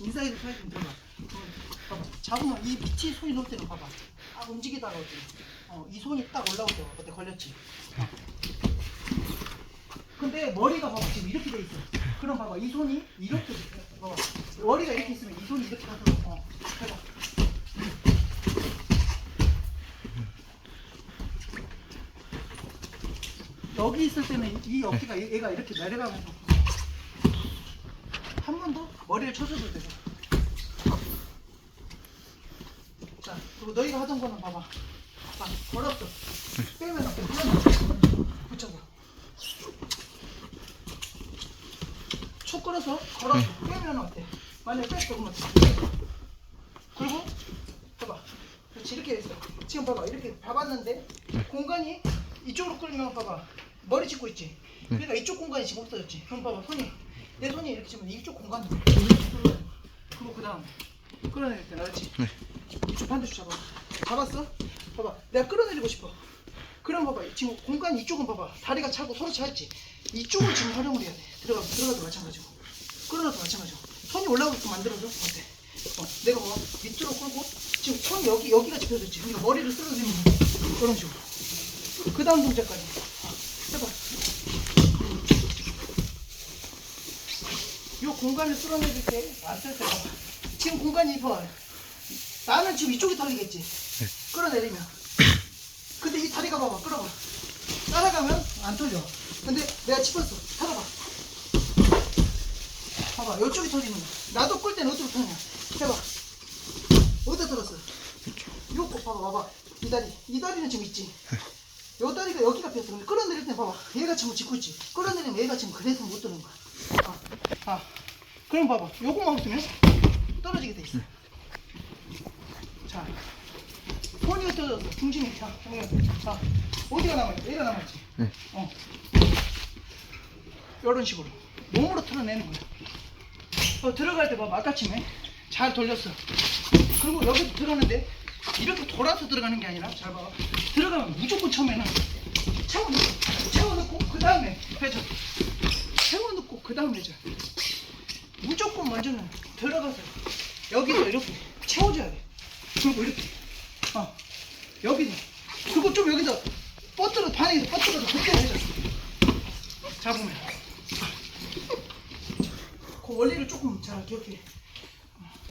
인사이드 사이드 좀 들어봐. 봐봐. 잡으면 이 밑에 손이 놓을 때는 봐봐. 아 움직이다가 어때? 어, 이 손이 딱 올라올 때 그때 걸렸지. 어. 근데 머리가 봐봐 지금 이렇게 돼 있어. 그럼 봐봐 이 손이 이렇게 돼 있어. 봐봐. 머리가 이렇게 있으면 이 손이 이렇게 가서 어. 해봐. 여기 있을 때는 이 어깨가 얘- 얘가 이렇게 내려가면서 한 번 더 머리를 쳐줘도 되고. 자, 그리고 너희가 하던 거는 봐봐. 봐, 걸었어. 빼면 어때? 풀어놔. 붙여서. 초 끌어서 걸었어. 빼면 어때? 만약에 뺐어, 그러면? 그리고, 봐봐. 그렇지, 이렇게 했어. 지금 봐봐. 이렇게 밟았는데, 공간이 이쪽으로 끌면 봐봐. 머리 짚고 있지? 그러니까 이쪽 공간이 지금 없어졌지? 그럼 봐봐. 손이, 내 손이 이렇게 지금 이쪽 공간. 그리고 그 다음. 끌어내릴 때, 알았지? 네. 이쪽 반대쪽 잡아. 잡았어? 봐봐. 내가 끌어내리고 싶어. 그럼 봐봐. 지금 공간 이쪽은 봐봐. 다리가 차고 서로 차있지. 이쪽을 지금 활용을 해야 돼. 들어가 들어가도 마찬가지고. 끌어놔도 마찬가지고. 손이 올라오게끔 만들어줘. 어때? 어, 내가 봐. 밑으로 끌고 지금 손 여기 여기가 짚혀졌지. 그러니까 머리를 쓸어내면 그런 식으로. 그 다음 동작까지. 어, 해봐. 이 공간을 쓸어내릴 때, 안쓸 때 봐봐. 지금 공간이 봐. 나는 지금 이쪽이 털리겠지. 끌어내리면. 근데 이 다리가 봐봐. 끌어봐. 따라가면 안 털려. 근데 내가 짚었어. 타봐봐. 봐봐. 이쪽이 털리는 거야. 나도 끌 때는 어디로 터냐. 해봐. 어디다 들었어? 이거 봐봐. 봐봐. 이 다리. 이 다리는 지금 있지. 요 다리가 여기가 폈어. 근데 끌어내릴 때 봐봐. 얘가 지금 짚고 있지. 끌어내리면 얘가 지금 그래서 못 드는 거야. 아, 아. 그럼 봐봐. 요것만 없으면 떨어지게 돼 있어. 자, 손이 떨어졌어. 중심이. 자, 정면. 자, 어디가 남아있지? 얘가 남아있지. 네. 어. 이런 식으로. 몸으로 틀어내는 거야. 어, 들어갈 때 봐봐. 아까 침에 잘 돌렸어. 그리고 여기도 들어오는데 이렇게 돌아서 들어가는 게 아니라 잘 봐봐. 들어가면 무조건 처음에는 채워넣고, 채워넣고, 그 다음에 회전. 그 다음에 회전. 무조건 먼저는 들어가서 여기서 이렇게 채워줘야 돼. 그리고 이렇게. 어. 여기서. 그리고 좀 여기서 뻗들어, 반에서 뻗들어서 그때 해줘. 잡으면. 그 원리를 조금 잘 기억해.